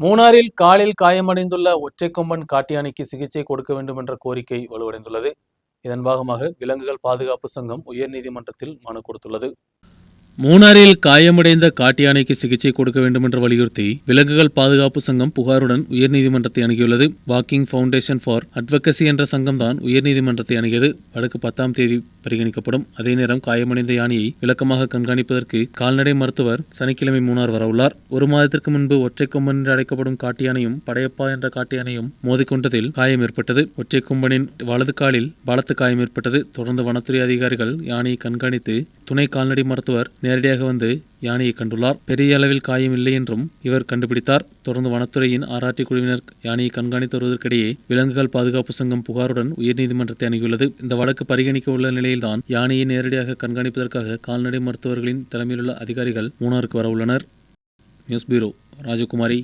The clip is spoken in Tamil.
மூணாறில் காலில் காயமடைந்துள்ள ஒற்றைக்கொம்பன் காட்டியானைக்கு சிகிச்சை கொடுக்க வேண்டும் என்ற கோரிக்கை வலுவடைந்துள்ளது. இதன் பாகமாக விலங்குகள் பாதுகாப்பு சங்கம் உயர்நீதிமன்றத்தில் மனு கொடுத்துள்ளது. மூணாறில் காயமடைந்த காட்டியானைக்கு சிகிச்சை கொடுக்க வேண்டும் என்று வலியுறுத்தி விலங்குகள் பாதுகாப்பு சங்கம் புகாருடன் உயர்நீதிமன்றத்தை அணுகியுள்ளது. வாக்கிங் ஃபவுண்டேஷன் ஃபார் அட்வொகசி என்ற சங்கம்தான் உயர்நீதிமன்றத்தை அணுகியது. வழக்கு பத்தாம் தேதி பரிகணிக்கப்படும். அதே நேரம் காயமடைந்த யானையை விளக்கமாக கண்காணிப்பதற்கு கால்நடை மருத்துவர் சனிக்கிழமை மூணார் வரவுள்ளார். ஒரு மாதத்திற்கு முன்பு ஒற்றை கொம்பன் என்று அழைக்கப்படும் காட்டியானையும் படையப்பா என்ற காட்டியானையும் மோதிக்கொண்டதில் காயம் ஏற்பட்டது. ஒற்றை கொம்பனின் வலது காலில் பலத்து காயம் ஏற்பட்டது. தொடர்ந்து வனத்துறை அதிகாரிகள் யானையை கண்காணித்து துணை கால்நடை மருத்துவர் நேரடியாக வந்து யானையை கண்டுள்ளார். பெரிய அளவில் காயம் இல்லை என்றும் இவர் கண்டுபிடித்தார். தொடர்ந்து வனத்துறையின் ஆராய்ச்சி குழுவினர் யானையை கண்காணித்து வருவதற்கிடையே விலங்குகள் பாதுகாப்பு சங்கம் புகாருடன் உயர்நீதிமன்றத்தை அணுகியுள்ளது. இந்த வழக்கு பரிகணிக்க உள்ள நிலையில்தான் யானையை நேரடியாக கண்காணிப்பதற்காக கால்நடை மருத்துவர்களின் தலைமையிலுள்ள அதிகாரிகள் மூணாருக்கு வரவுள்ளனர் நியூஸ் பியூரோ ராஜகுமாரி.